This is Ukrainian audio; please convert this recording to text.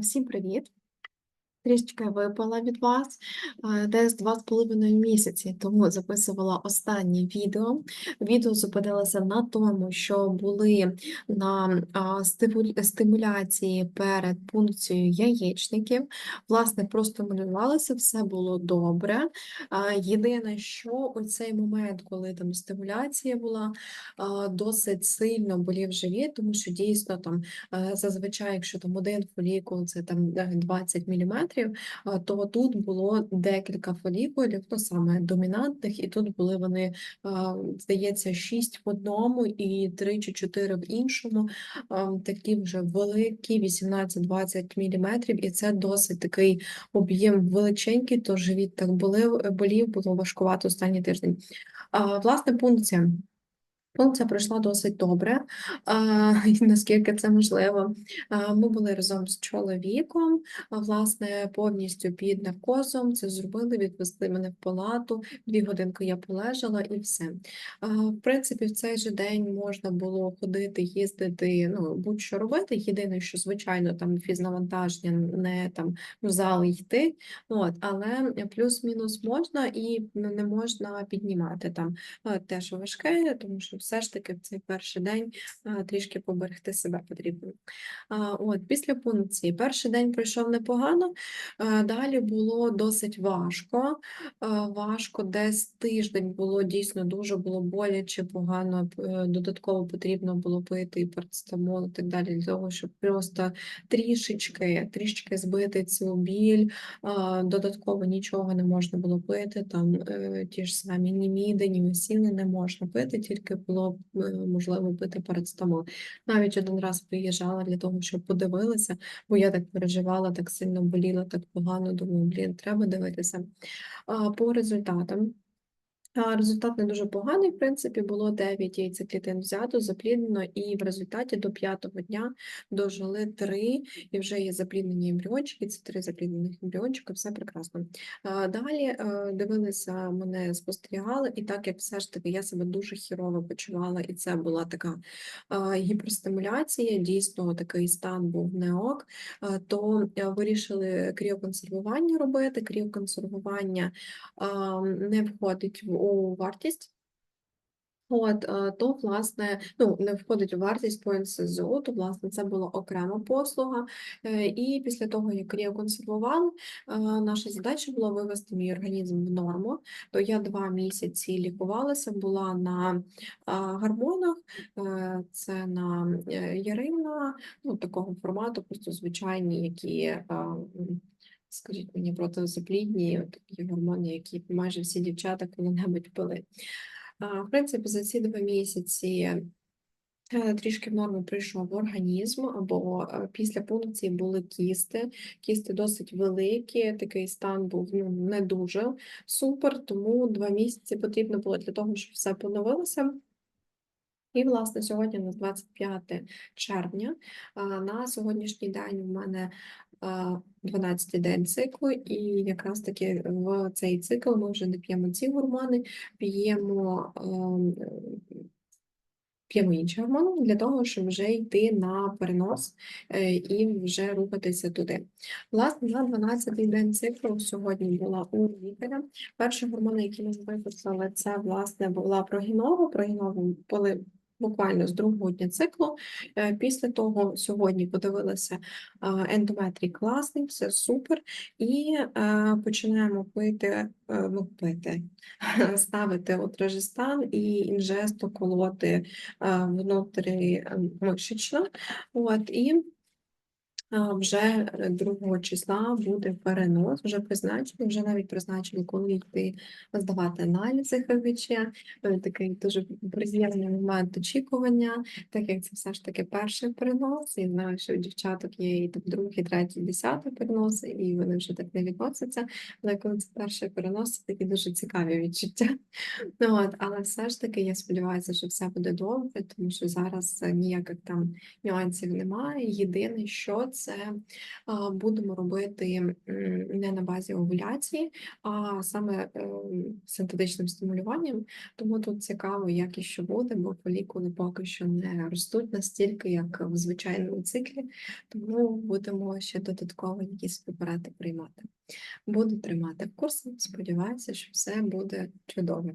Всім привіт! Трішечки випала від вас десь два з половиною місяці, тому записувала останнє відео. Відео зупинилося на тому, що були на стимуляції перед пункцією яєчників. Власне, простимулювалося, все було добре. Єдине, що у цей момент, коли там стимуляція була, досить сильно болів живіт, тому що дійсно там Зазвичай, якщо там один фолікул це там е, 20 мм, то тут було декілька фолікулів, ну саме домінантних, і тут були вони, здається, 6 в одному і 3 чи 4 в іншому, такі вже великі, 18-20 мм, і це досить такий об'єм величенький, то живіт так болів, болів, було важкувато останній тиждень. Власне, пункція. Пункція пройшла досить добре, наскільки це можливо. Ми були разом з чоловіком, власне, повністю під наркозом. Це зробили, відвезли мене в палату, дві годинки я полежала і все. В принципі, в цей же день можна було ходити, їздити, ну, будь-що робити. Єдине, що, звичайно, там фізнавантаження не там в зал йти, от, але плюс-мінус можна і не можна піднімати там е, теж важке, тому що все ж таки в цей перший день трішки поберегти себе потрібно. От, після пункції перший день пройшов непогано, е, далі було досить важко. е, Важко, десь тиждень було дійсно дуже було боляче, погано, е, додатково потрібно було пити і парацетамол і так далі, для того, щоб просто трішечки, трішечки збити цю біль, Додатково нічого не можна було пити, там ті ж самі ні міди, ні месіни не можна пити, тільки було е, можливо пити парацетамол. Навіть один раз приїжджала для того, щоб подивилася, бо я так переживала, так сильно боліла, так погано. Думаю, блін, треба дивитися. По результатам. Результат не дуже поганий, в принципі, було 9 яйцеклітин взято, запліднено, і в результаті до п'ятого дня дожили 3, і вже є запліднені ембріончики, це 3 запліднених ембріончика, все прекрасно. Далі е, дивилися, мене спостерігали, і так як все ж таки я себе дуже хірово почувала, і це була така гіперстимуляція, дійсно такий стан був не ок, то е, вирішили кріоконсервування робити. Кріоконсервування не входить в у вартість. От, е, то, власне, ну, не входить у вартість по НСЗУ, то, власне, це була окрема послуга. Е, І після того, як кріоконсервували, е, наша задача була вивести мій організм в норму. То я два місяці лікувалася, була на гормонах, це на ярина, ну, такого формату, просто звичайні, які. Скажіть мені протизаплідні, такі гормони, які майже всі дівчата коли-небудь пили. В принципі, за ці два місяці е, трішки в норму прийшов в організм, або е, після пункції були кісти. Кісти досить великі, такий стан був ну, не дуже супер, тому два місяці потрібно було для того, щоб все поновилося. І, власне, сьогодні у нас 25 червня. На сьогоднішній день у мене 12-й день циклу, і якраз таки в цей цикл ми вже не п'ємо ці гормони, п'ємо ем, п'ємо інші гормони для того, щоб вже йти на перенос е, і вже рухатися туди. Власне, на 12-й день циклу сьогодні була у лікаря. Перші гормони, які ми виписали, це власне була прогінова. Прогінову буквально з другого дня циклу. Е, Після того сьогодні подивилися ендометрій класний, все супер. І е, починаємо пити, е, ну, пити, ставити отражестан і інжесту колоти е, внутрі мишечно. От, і вже 2 числа буде перенос, вже призначений, вже навіть призначили, коли йти здавати аналізи ХГЧ. Е, Такий дуже приємний момент очікування, так як це все ж таки перший перенос. І знаю, що у дівчаток є і там другий, третій, десятий перенос, і вони вже так не відносяться. Але коли це перший перенос, це такі дуже цікаві відчуття. Ну, от, але все ж таки я сподіваюся, що все буде добре, тому що зараз е, ніяких там нюансів немає. Єдине, що це а, будемо робити не на базі овуляції, а саме ем, синтетичним стимулюванням. Тому тут цікаво, як і що буде, бо фолікули поки що не ростуть настільки, як в звичайному циклі, тому будемо ще додатково якісь препарати приймати. Буду тримати в курсі, сподіваюся, що все буде чудово.